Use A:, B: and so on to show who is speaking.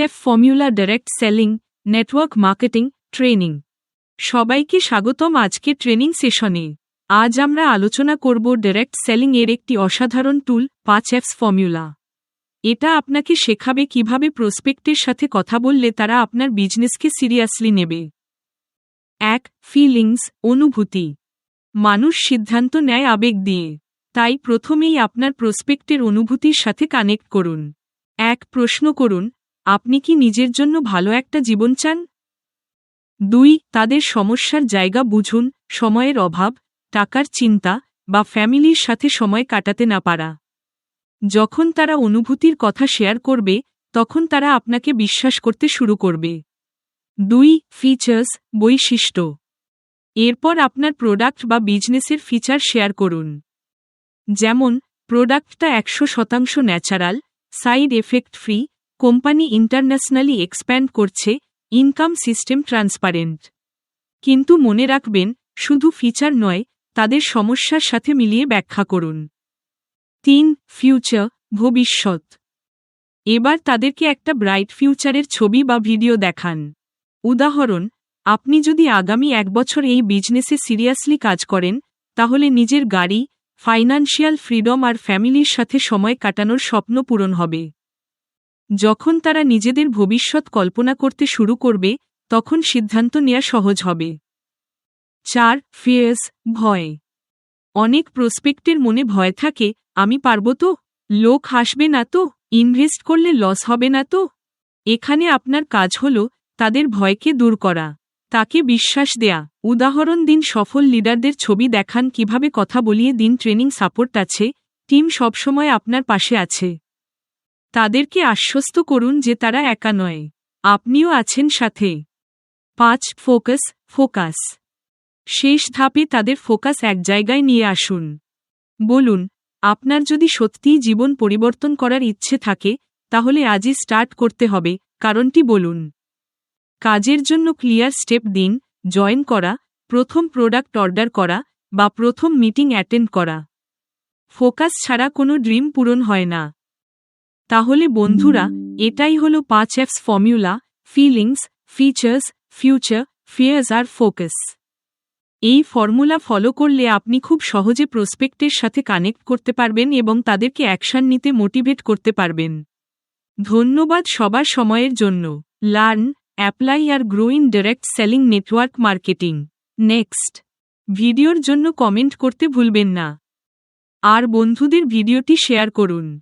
A: F formula direct selling, network marketing, training. সবাইকে স্বাগতম আজকে ট্রেনিং সেশনে। আজ আমরা আলোচনা করব ডাইরেক্ট সেলিং এর একটি অসাধারণ টুল, পাঁচ এফস ফর্মুলা। এটা আপনাকে শেখাবে কীভাবে প্রসপেক্টের সাথে কথা বললে তারা আপনার বিজনেসকে সিরিয়াসলি নেবে। এক, ফিলিংস, অনুভূতি। মানুষ সিদ্ধান্ত নেয় আবেগ দিয়ে। তাই প্রথমেই আপনার প্রসপেক্টের অনুভূতির সাথে কানেক্ট করুন। এক, প্রশ্ন করুন আপনি কি নিজের জন্য ভালো একটা জীবন চান? দুই, তাদের সমস্যার জায়গা বুঝুন, সময়ের অভাব, টাকার চিন্তা, বা ফ্যামিলির সাথে সময় কাটাতে না পারা। যখন তারা অনুভূতির কথা শেয়ার করবে, তখন তারা আপনাকে বিশ্বাস করতে শুরু করবে। দুই, ফিচার্স, বৈশিষ্ট্য। এরপর আপনার প্রোডাক্ট বা বিজনেসের ফিচার শেয়ার করুন। যেমন, প্রোডাক্টটা একশো শতাংশ natural, side effect free company internationally expand করছে ইনকাম সিস্টেম ট্রান্সপারেন্ট। কিন্তু মনে রাখবেন, শুধু ফিচার নয়, তাদের সমস্যার সাথে মিলিয়ে ব্যাখ্যা করুন। তিন, ফিউচার, ভবিষ্যৎ। এবার তাদেরকে একটা ব্রাইট ফিউচারের ছবি বা ভিডিও দেখান। উদাহরণ, আপনি যদি আগামী এক বছর এই বিজনেসে সিরিয়াসলি কাজ করেন, তাহলে নিজের গাড়ি, ফাইন্যান্সিয়াল ফ্রিডম আর ফ্যামিলির সাথে সময় কাটানোর স্বপ্ন পূরণ হবে। যখন তারা নিজেদের ভবিষ্যৎ কল্পনা করতে শুরু করবে, তখন সিদ্ধান্ত নেওয়া সহজ হবে। চার, ফিয়ার্স, ভয়। অনেক প্রসপেক্টের মনে ভয় থাকে, আমি পারব তো? লোক হাসবে না তো? ইনভেস্ট করলে লস হবে না তো? এখানে আপনার কাজ হল, তাদের ভয়কে দূর করা। তাকে বিশ্বাস দেয়া। উদাহরণ দিন, সফল লিডারদের ছবি দেখান, কীভাবে কথা বলিয়ে দিন, ট্রেনিং সাপোর্ট আছে। টিম সবসময় আপনার পাশে আছে। তাদেরকে আশ্বস্ত করুন যে তারা একা নয়। আপনিও আছেন সাথে। পাঁচ, ফোকাস ফোকাস। শেষ ধাপে তাদের ফোকাস এক জায়গায় নিয়ে আসুন। বলুন, আপনার যদি সত্যিই জীবন পরিবর্তন করার ইচ্ছে থাকে, তাহলে আজই স্টার্ট করতে হবে, কারণটি বলুন। কাজের জন্য ক্লিয়ার স্টেপ দিন, জয়েন করা, প্রথম প্রোডাক্ট অর্ডার করা, বা প্রথম মিটিং অ্যাটেন্ড করা। ফোকাস ছাড়া কোনো ড্রিম পূরণ হয় না। তাহলে বন্ধুরা, এটাই হলো পাঁচ Fs formula feelings features future fears আর ফোকাস এই ফর্মুলা ফলো করলে আপনি খুব সহজে প্রসপেক্টের সাথে কানেক্ট করতে পারবেন এবং তাদেরকে অ্যাকশন নিতে মোটিভেট করতে পারবেন। ধন্যবাদ সবার সময়ের জন্য। Learn apply R grow in selling network marketing next ভিডিওর জন্য কমেন্ট করতে ভুলবেন না। আর বন্ধুদের ভিডিওটি শেয়ার করুন।